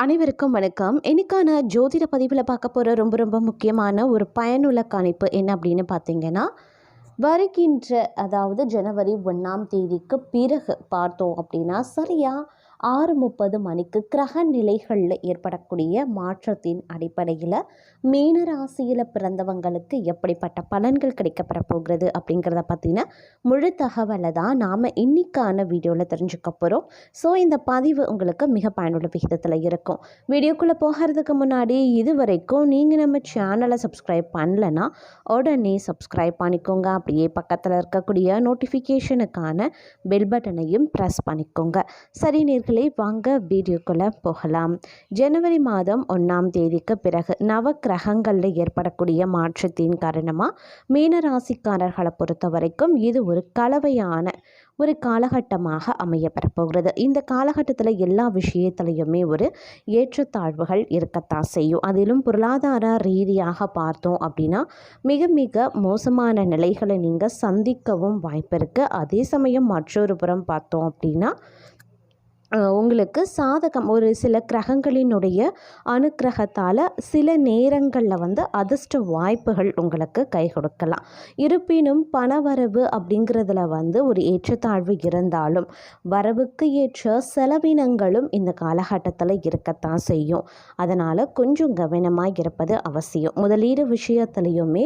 அனைவருக்கும் வணக்கம். எனக்கான ஜோதிட பதிவில் பார்க்க போகிற ரொம்ப ரொம்ப முக்கியமான ஒரு பயனுள்ள கணிப்பு என்ன அப்படின்னு பார்த்தீங்கன்னா வருகின்ற அதாவது ஜனவரி ஒன்றாம் தேதிக்கு பிறகு பார்த்தோம் அப்படின்னா சரியாக ஆறு முப்பது மணிக்கு கிரக நிலைகளில் ஏற்படக்கூடிய மாற்றத்தின் அடிப்படையில் மீன ராசியில் பிறந்தவங்களுக்கு எப்படிப்பட்ட பலன்கள் கிடைக்கப்பெற போகிறது அப்படிங்கிறத பற்றின முழு தகவலை தான் நாம் இன்னைக்கான வீடியோவில் தெரிஞ்சுக்க போகிறோம் ஸோ இந்த பதிவு உங்களுக்கு மிக பயனுள்ள விகிதத்தில் இருக்கும். வீடியோக்குள்ளே போகிறதுக்கு முன்னாடி இது வரைக்கும் நீங்கள் நம்ம சேனலை சப்ஸ்கிரைப் பண்ணலன்னா உடனே சப்ஸ்கிரைப் பண்ணிக்கோங்க. அப்படியே பக்கத்தில் இருக்கக்கூடிய நோட்டிஃபிகேஷனுக்கான பெல் பட்டனையும் ப்ரெஸ் பண்ணிக்கோங்க. சரி நேர்களே வாங்க வீடியோக்குள்ளே போகலாம். ஜனவரி மாதம் ஒன்றாம் தேதிக்கு பிறகு நவ கிரகங்களில் ஏற்படக்கூடிய மாற்றத்தின் காரணமாக மீனராசிக்காரர்களை பொறுத்த வரைக்கும் இது ஒரு கலவையான ஒரு காலகட்டமாக அமையப்பெறப்போகிறது இந்த காலகட்டத்தில் எல்லா விஷயத்துலையுமே ஒரு ஏற்றத்தாழ்வுகள் இருக்கத்தான் செய்யும். அதிலும் பொருளாதார ரீதியாக பார்த்தோம் அப்படின்னா மிக மிக மோசமான நிலைகளை நீங்கள் சந்திக்கவும் வாய்ப்பு இருக்குது அதே சமயம் மற்றொரு புறம் பார்த்தோம் அப்படின்னா உங்களுக்கு சாதகம் ஒரு சில கிரகங்களினுடைய அனுக்கிரகத்தால் சில நேரங்களில் வந்து அதிர்ஷ்ட வாய்ப்புகள் உங்களுக்கு கை கொடுக்கலாம். இருப்பினும் பணவரவு அப்படிங்கிறதுல வந்து ஒரு ஏற்றத்தாழ்வு இருந்தாலும் வரவுக்கு ஏற்ற செலவினங்களும் இந்த காலகட்டத்தில் இருக்கத்தான் செய்யும். அதனால் கொஞ்சம் கவனமாக இருப்பது அவசியம். முதலீடு விஷயத்துலையுமே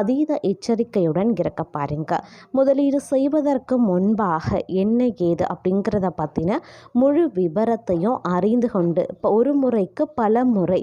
அதீத எச்சரிக்கையுடன் இருக்க பாருங்க. முதலீடு செய்வதற்கு முன்பாக என்ன ஏது அப்படிங்கிறத பற்றின முழு விபரத்தையும் அறிந்து கொண்டு இப்போ ஒரு முறைக்கு பல முறை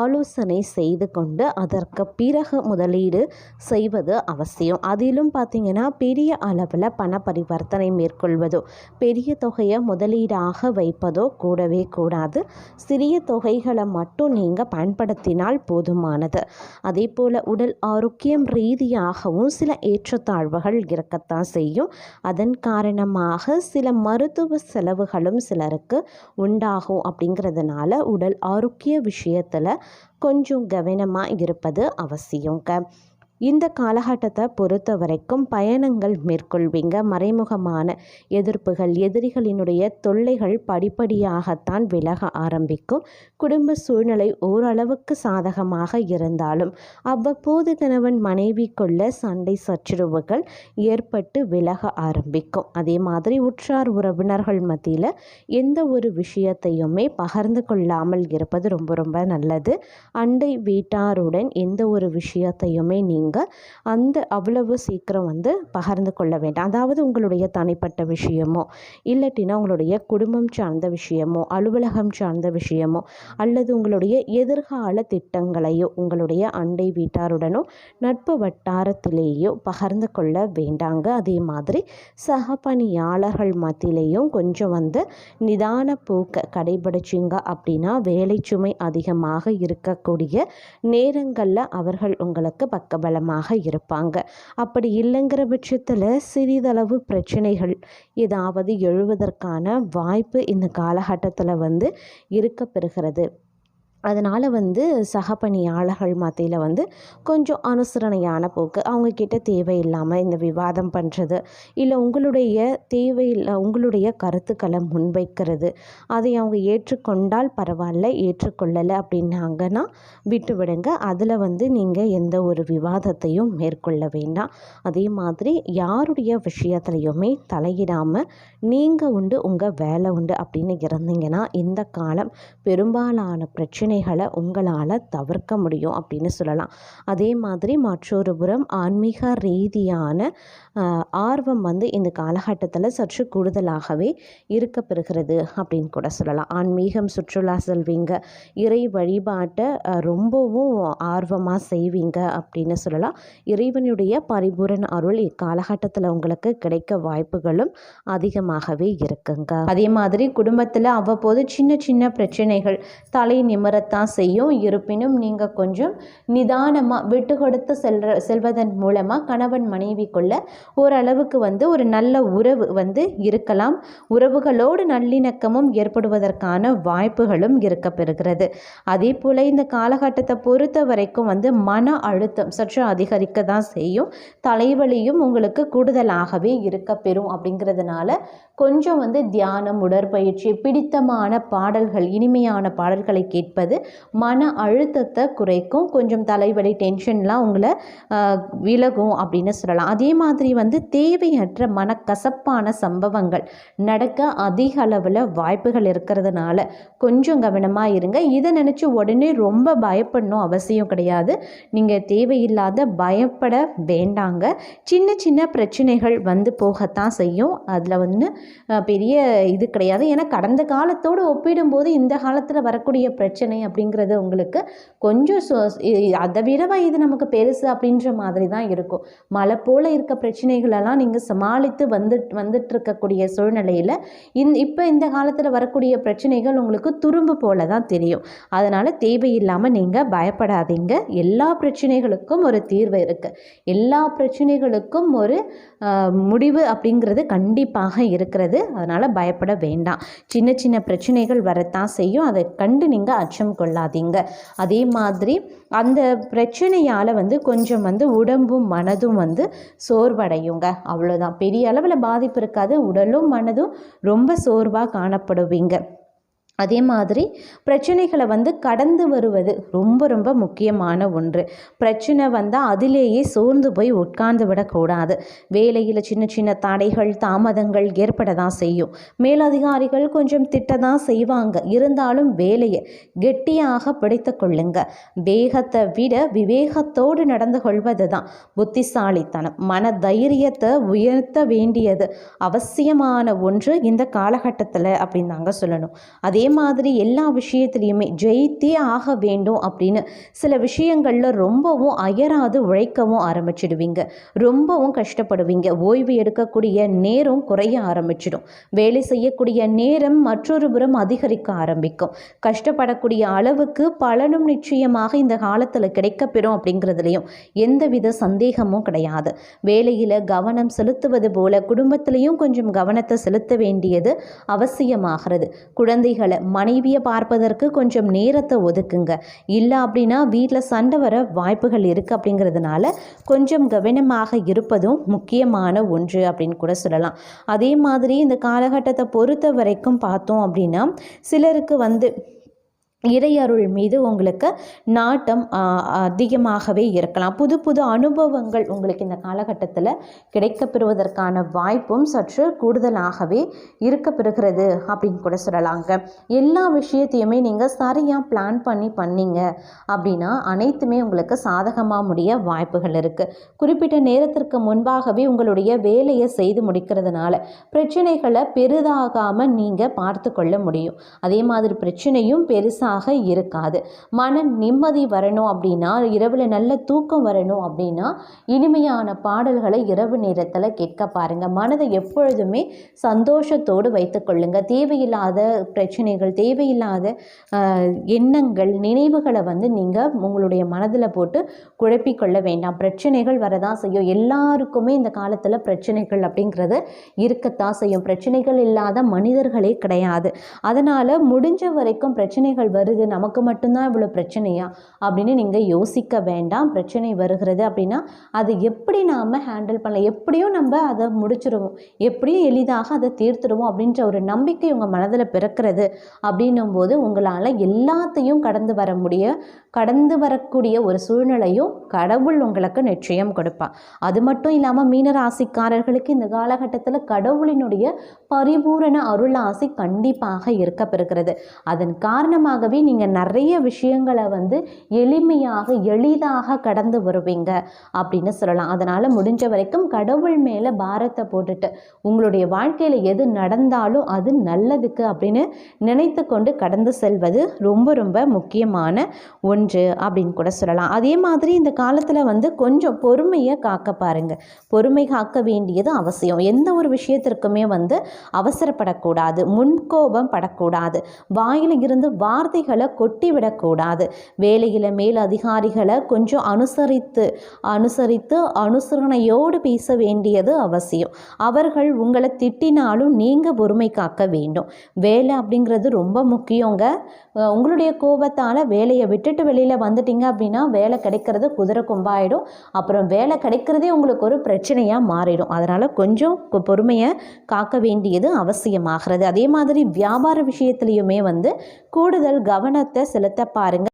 ஆலோசனை செய்து கொண்டு அதற்கு பிறகு முதலீடு செய்வது அவசியம். அதிலும் பார்த்திங்கன்னா பெரிய அளவில் பண பரிவர்த்தனை மேற்கொள்வதோ பெரிய தொகையை முதலீடாக வைப்பதோ கூடவே கூடாது. சிறிய தொகைகளை மட்டும் நீங்கள் பயன்படுத்தினால் போதுமானது. அதே போல் உடல் ஆரோக்கியம் ரீதியாகவும் சில ஏற்றத்தாழ்வுகள் இருக்கத்தான் செய்யும். அதன் காரணமாக சில மருத்துவ செலவுகளும் சில சிலருக்கு உண்டாகும் அப்படிங்கிறதுனால உடல் ஆரோக்கிய விஷயத்தில் கொஞ்சம் கவனமாக இருப்பது அவசியங்க இந்த காலகட்டத்தை பொறுத்த வரைக்கும் பயணங்கள் மேற்கொள்வீங்க. மறைமுகமான எதிர்ப்புகள் எதிரிகளினுடைய தொல்லைகள் படிப்படியாகத்தான் விலக ஆரம்பிக்கும். குடும்ப சூழ்நிலை ஓரளவுக்கு சாதகமாக இருந்தாலும் அவ்வப்போது கணவன் மனைவிக்குள்ள சண்டை சச்சரவுகள் ஏற்பட்டு விலக ஆரம்பிக்கும். அதே மாதிரி உற்றார் உறவினர்கள் மத்தியில் எந்த ஒரு விஷயத்தையுமே பகிர்ந்து கொள்ளாமல் இருப்பது ரொம்ப ரொம்ப நல்லது. அண்டை வீட்டாருடன் எந்த ஒரு விஷயத்தையுமே நீங்கள் அந்த அவ்வளவு சீக்கிரம் வந்து பகிர்ந்து கொள்ள வேண்டாம். அதாவது உங்களுடைய தனிப்பட்ட விஷயமோ இல்லாட்டினா உங்களுடைய குடும்பம் சார்ந்த விஷயமோ அலுவலகம் சார்ந்த விஷயமோ அல்லது உங்களுடைய எதிர்கால திட்டங்களையோ உங்களுடைய அண்டை வீட்டாருடனோ நட்பு வட்டாரத்திலேயோ பகிர்ந்து கொள்ள வேண்டாங்க. அதே மாதிரி சக பணியாளர்கள் மத்தியிலேயும் கொஞ்சம் வந்து நிதான போக்கை கடைபிடிச்சிங்க அப்படின்னா வேலை சுமை அதிகமாக இருக்கக்கூடிய நேரங்களில் அவர்கள் உங்களுக்கு பலமாக இருப்பாங்க. அப்படி இல்லைங்கிற பட்சத்தில் சிறிதளவு பிரச்சனைகள் ஏதாவது எழுவதற்கான வாய்ப்பு இந்த காலகட்டத்தில் வந்து இருக்க பெறுகிறது அதனால் வந்து சக பணியாளர்கள் மத்தியில் வந்து கொஞ்சம் அனுசரணையான போக்கு. அவங்கக்கிட்ட தேவையில்லாமல் இந்த விவாதம் பண்ணுறது இல்லை உங்களுடைய தேவையில்லை உங்களுடைய கருத்துக்களை முன்வைக்கிறது அதை அவங்க ஏற்றுக்கொண்டால் பரவாயில்ல ஏற்றுக்கொள்ளலை அப்படின்னாங்கன்னா விட்டு விடுங்க. அதில் வந்து நீங்கள் எந்த ஒரு விவாதத்தையும் மேற்கொள்ள வேண்டாம். அதே மாதிரி யாருடைய விஷயத்துலையுமே தலையிடாமல் நீங்கள் உண்டு உங்கள் வேலை உண்டு அப்படின்னு இருந்தீங்கன்னா இந்த காலம் பெரும்பாலான பிரச்சனை பிரச்சனைகளை உங்களால் தவிர்க்க முடியும் அப்படின்னு சொல்லலாம். அதே மாதிரி மற்றொரு புறம் ஆன்மீக ரீதியான ஆர்வம் வந்து இந்த காலகட்டத்தில் சற்று கூடுதலாகவே இருக்க பெறுகிறது அப்படின்னு கூட சொல்லலாம். ஆன்மீகம் சுற்றுலா செல்வீங்க இறை வழிபாட்டை ரொம்பவும் ஆர்வமாக செய்வீங்க அப்படின்னு சொல்லலாம். இறைவனுடைய பரிபூரண அருள் இக்காலகட்டத்தில் உங்களுக்கு கிடைக்க வாய்ப்புகளும் அதிகமாகவே இருக்குங்க. அதே மாதிரி குடும்பத்தில் அவ்வப்போது சின்ன சின்ன பிரச்சனைகள் தலை நிமிர வரத்தான் செய்யும். இருப்பினும் நீங்கள் கொஞ்சம் நிதானமாக விட்டு கொடுத்து செல்ற செல்வதன் மூலமாக கணவன் மனைவிக்குள்ள ஓரளவுக்கு வந்து ஒரு நல்ல உறவு வந்து இருக்கலாம். உறவுகளோடு நல்லிணக்கமும் ஏற்படுவதற்கான வாய்ப்புகளும் இருக்க பெறுகிறது. அதே போல் இந்த காலகட்டத்தை பொறுத்த வரைக்கும் வந்து மன அழுத்தம் சற்று அதிகரிக்க தான் செய்யும். தலைவலியும் உங்களுக்கு கூடுதலாகவே இருக்க பெறும் அப்படிங்கிறதுனால கொஞ்சம் வந்து தியானம் உடற்பயிற்சி பிடித்தமான பாடல்கள் இனிமையான பாடல்களை கேட்பது மன அழுத்தத்தை குறைக்கும் கொஞ்சம் தலைவலி டென்ஷன்லாம் உங்களை விலகும் அப்படின்னு சொல்லலாம். அதே மாதிரி வந்து தேவையற்ற மனக்கசப்பான சம்பவங்கள் நடக்க அதிக அளவில் வாய்ப்புகள் இருக்கிறதுனால கொஞ்சம் கவனமாக இருங்க. இதை நினச்சி உடனே ரொம்ப பயப்படணும் அவசியம் கிடையாது. நீங்கள் தேவையில்லாத பயப்பட வேண்டாங்க. சின்ன சின்ன பிரச்சனைகள் வந்து போகத்தான் செய்யும். அதில் வந்து பெரிய இது கிடையாது. ஏன்னா கடந்த காலத்தோடு ஒப்பிடும்போது இந்த காலத்தில் வரக்கூடிய பிரச்சனை அப்படிங்கிறது உங்களுக்கு கொஞ்சம் அதை விடவா இது நமக்கு பெருசு அப்படின்ற மாதிரி தான் இருக்கும். மழை போல் இருக்க பிரச்சனைகளெல்லாம் நீங்கள் சமாளித்து வந்துட்டு வந்துட்டு இருக்கக்கூடிய சூழ்நிலையில் இந் இப்போ இந்த காலத்தில் வரக்கூடிய பிரச்சனைகள் உங்களுக்கு துரும்பு போல தான் தெரியும். அதனால் தேவையில்லாமல் நீங்கள் பயப்படாதீங்க. எல்லா பிரச்சனைகளுக்கும் ஒரு தீர்வு இருக்குது எல்லா பிரச்சனைகளுக்கும் ஒரு முடிவு அப்படிங்கிறது கண்டிப்பாக இருக்கிறது. அதனால் பயப்பட வேண்டாம். சின்ன சின்ன பிரச்சனைகள் வரத்தான் செய்யும். அதை கண்டு நீங்கள் அச்சம் கொள்ளாதீங்க. அதே மாதிரி அந்த பிரச்சனையால் வந்து கொஞ்சம் வந்து உடம்பும் மனதும் வந்து சோர்வடையுங்க. அவ்வளோதான் பெரிய அளவில் பாதிப்பு இருக்காது. உடலும் மனதும் ரொம்ப சோர்வாக காணப்படுவீங்க. அதே மாதிரி பிரச்சனைகளை வந்து கடந்து வருவது ரொம்ப ரொம்ப முக்கியமான ஒன்று. பிரச்சனை வந்தால் அதிலேயே சோர்ந்து போய் உட்கார்ந்து விடக்கூடாது. வேலையில் சின்ன சின்ன தடைகள் தாமதங்கள் ஏற்பட தான் செய்யும். மேலதிகாரிகள் கொஞ்சம் திட்ட தான் செய்வாங்க. இருந்தாலும் வேலையை கெட்டியாக பிடித்து கொள்ளுங்க. வேகத்தை விட விவேகத்தோடு நடந்து கொள்வது தான் புத்திசாலித்தனம். மன தைரியத்தை உயர்த்த வேண்டியது அவசியமான ஒன்று இந்த காலகட்டத்தில் அப்படின்னு தாங்க சொல்லணும். அதே மாதிரி எல்லா விஷயத்துலையுமே ஜெயித்தே ஆக வேண்டும் அப்படின்னு சில விஷயங்களில் ரொம்பவும் அயராது உழைக்கவும் ஆரம்பிச்சிடுவீங்க. ரொம்பவும் கஷ்டப்படுவீங்க. ஓய்வு எடுக்கக்கூடிய நேரம் குறைய ஆரம்பிச்சிடும். வேலை செய்யக்கூடிய நேரம் மற்றொரு புறம் அதிகரிக்க ஆரம்பிக்கும். கஷ்டப்படக்கூடிய அளவுக்கு பலனும் நிச்சயமாக இந்த காலத்தில் கிடைக்கப்பெறும் அப்படிங்கிறதுலையும் எந்தவித சந்தேகமும் கிடையாது. வேலையில் கவனம் செலுத்துவது போல குடும்பத்திலையும் கொஞ்சம் கவனத்தை செலுத்த வேண்டியது அவசியமாகிறது. குழந்தைகளை மனைவியை பார்ப்பதற்கு கொஞ்சம் நேரத்தை ஒதுக்குங்க. இல்லை அப்படின்னா வீட்டில் சண்டை வர வாய்ப்புகள் இருக்குது அப்படிங்கிறதுனால கொஞ்சம் கவனமாக இருப்பதும் முக்கியமான ஒன்று அப்படின்னு கூட சொல்லலாம். அதே மாதிரி இந்த காலகட்டத்தை பொறுத்த வரைக்கும் பார்த்தோம் அப்படின்னா சிலருக்கு வந்து இறையருள் மீது உங்களுக்கு நாட்டம் அதிகமாகவே இருக்கலாம். புது புது அனுபவங்கள் உங்களுக்கு இந்த காலகட்டத்தில் கிடைக்கப்பெறுவதற்கான வாய்ப்பும் சற்று கூடுதலாகவே இருக்கப்பெறுகிறது அப்படின்னு கூட சொல்லலாங்க. எல்லா விஷயத்தையுமே நீங்கள் சரியாக பிளான் பண்ணி பண்ணீங்க அப்படின்னா அனைத்துமே உங்களுக்கு சாதகமாக முடிய வாய்ப்புகள் இருக்குது குறிப்பிட்ட நேரத்திற்கு முன்பாகவே உங்களுடைய வேலையை செய்து முடிக்கிறதுனால பிரச்சனைகளை பெரிதாகாமல் நீங்கள் பார்த்து கொள்ள முடியும். அதே மாதிரி பிரச்சனையும் பெருசாக இருக்காது. மன நிம்மதி வரணும் அப்படின்னா இரவில் நல்ல தூக்கம் வரணும் அப்படின்னா இனிமையான பாடல்களை இரவு நேரத்தில் கேட்க பாருங்கள் மனதை எப்பொழுதுமே சந்தோஷத்தோடு வைத்துக்கொள்ளுங்க தேவையில்லாத பிரச்சனைகள் தேவையில்லாத எண்ணங்கள் நினைவுகளை வந்து நீங்கள் உங்களுடைய மனதில் போட்டு குழப்பிக்கொள்ள வேண்டாம். பிரச்சனைகள் வரதான் செய்யும். எல்லாருக்குமே இந்த காலத்தில் பிரச்சனைகள் அப்படிங்கிறது இருக்கத்தான் செய்யும். பிரச்சனைகள் இல்லாத மனிதர்களே கிடையாது. அதனால் முடிஞ்ச வரைக்கும் பிரச்சனைகள் வருது நமக்கு மட்டும்தான் இவ்வளோ பிரச்சனையா? அப்படின்னு நீங்கள் யோசிக்க வேண்டாம். பிரச்சனை வருகிறது அப்படின்னா அது எப்படி நாம் ஹேண்டில் பண்ணலாம்? எப்படியும் நம்ம அதை முடிச்சிருவோம். எப்படியும் எளிதாக அதை தீர்த்துடுவோம் அப்படின்ற ஒரு நம்பிக்கை உங்கள் மனதில் பிறக்கிறது அப்படின்னும் போது உங்களால் எல்லாத்தையும் கடந்து வர முடிய கடந்து வரக்கூடிய ஒரு சூழ்நிலையும் கடவுள் உங்களுக்கு நிச்சயம் கொடுப்பான் அது மட்டும் இல்லாமல் மீனராசிக்காரர்களுக்கு இந்த காலகட்டத்தில் கடவுளினுடைய பரிபூரண அருளாசி கண்டிப்பாக இருக்க பெறுகிறது அதன் காரணமாகவே நீங்கள் நிறைய விஷயங்களை வந்து எளிமையாக எளிதாக கடந்து வருவீங்க அப்படின்னு சொல்லலாம். அதனால் முடிஞ்ச வரைக்கும் கடவுள் மேலே பாரத்தை போட்டுட்டு உங்களுடைய வாழ்க்கையில் எது நடந்தாலும் அது நல்லதுக்கு அப்படின்னு நினைத்து கொண்டு கடந்து செல்வது ரொம்ப ரொம்ப முக்கியமான ஒன்று. அப்படின்னு கூட சொல்லலாம். அதே மாதிரி இந்த காலத்தில் வந்து கொஞ்சம் பொறுமையை காக்க பாருங்க. பொறுமை காக்க வேண்டியது அவசியம். எந்த ஒரு விஷயத்திற்குமே வந்து அவசரப்படக்கூடாது. முன்கோபம் படக்கூடாது. வாயில் இருந்து வார்த்தைகளை கொட்டி விடக்கூடாது. வேலையில் மேல் அதிகாரிகளை கொஞ்சம் அனுசரித்து அனுசரித்து அனுசரணையோடு பேச வேண்டியது அவசியம். அவர்கள் உங்களை திட்டினாலும் நீங்கள் பொறுமை காக்க வேண்டும். வேலை அப்படிங்கிறது ரொம்ப முக்கியங்க. உங்களுடைய கோபத்தால் வேலையை விட்டுட்டு வெளியில் வந்துட்டீங்க அப்படின்னா வேலை கிடைக்கிறது குதிரை கொம்பாயிடும். அப்புறம் வேலை கிடைக்கிறதே உங்களுக்கு ஒரு பிரச்சனையாக மாறிடும். அதனால் கொஞ்சம் பொறுமையை காக்க வேண்டியது அவசியமாகிறது. அதே மாதிரி வியாபார விஷயத்துலையுமே வந்து கூடுதல் கவனத்தை செலுத்த பாருங்க.